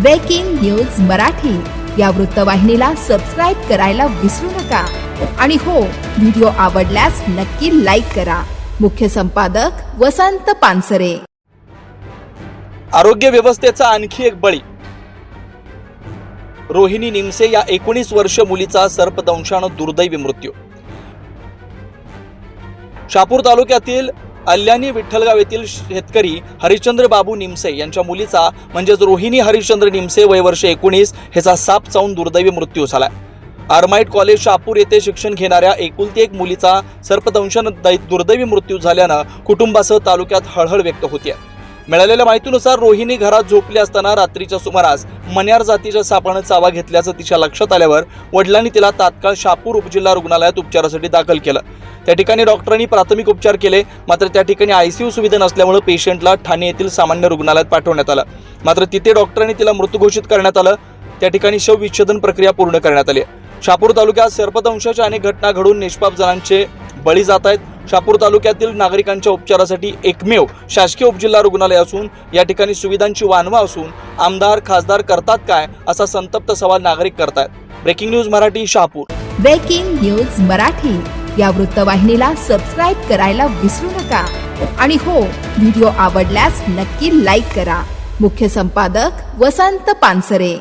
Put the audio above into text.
Breaking news Marathi या वृत्तवाहिनीला subscribe करायला विसरू नका. आणि हो व्हिडिओ आवडल्यास नक्की लाईक करा. मुख्य संपादक वसंत पानसरे. आरोग्य व्यवस्थेचा आणखी एक बळी. रोहिणी निमसे या एकोणीस वर्ष मुलीचा सर्पदंशानं दुर्दैवी मृत्यू. शापूर तालुक्यातील अल्यानी विठ्ठलगाव येथील शेतकरी हरिश्चंद्र बाबू निमसे यांच्या मुलीचा म्हणजेच रोहिणी हरिश्चंद्र निमसे वय वर्ष एकोणीस ह्याचा साप चावून दुर्दैवी मृत्यू झाला आर्माईट कॉलेज शापूर येथे शिक्षण घेणाऱ्या एकुलती एक मुलीचा सर्पदंशन दै- दुर्दैवी मृत्यू झाल्यानं कुटुंबासह तालुक्यात हळहळ व्यक्त होतीये. मिळालेल्या माहितीनुसार रोहिणी घरात झोपली असताना रात्रीच्या सुमारास मन्यार जातीच्या सापानं चावा घेतल्याचं तिच्या लक्षात आल्यावर वडिलांनी तिला तात्काळ शापूर उपजिल्हा रुग्णालयात उपचारासाठी दाखल केलं. त्या ठिकाणी डॉक्टरांनी प्राथमिक उपचार केले मात्र त्या ठिकाणी आयसीयू सुविधा नसल्यामुळे पेशंटला ठाणे येथील सामान्य रुग्णालयात पाठवण्यात आलं. मात्र तिथे डॉक्टरांनी तिला मृत घोषित करण्यात आलं. त्या ठिकाणी शवविच्छेदन प्रक्रिया पूर्ण करण्यात आली शापूर तालुक्यात सर्पदंशाच्या अनेक घटना घडून निष्पाप जणांचे बळी जात आहेत. शापूर तालुक्यातील नागरिकांच्या उपचारासाठी एकमेव शासकीय उपजिल्हा रुग्णालय असून या ठिकाणी सुविधांची वानवा असून आमदार खासदार करतात काय असा संतप्त सवाल नागरिक करतायत. Breaking news Marathi Shahapur breaking news Marathi या वृत्तवाहिनीला सबस्क्राईब करायला विसरू नका. आणि हो व्हिडिओ आवडल्यास नक्की लाईक करा. मुख्य संपादक वसंत पानसरे.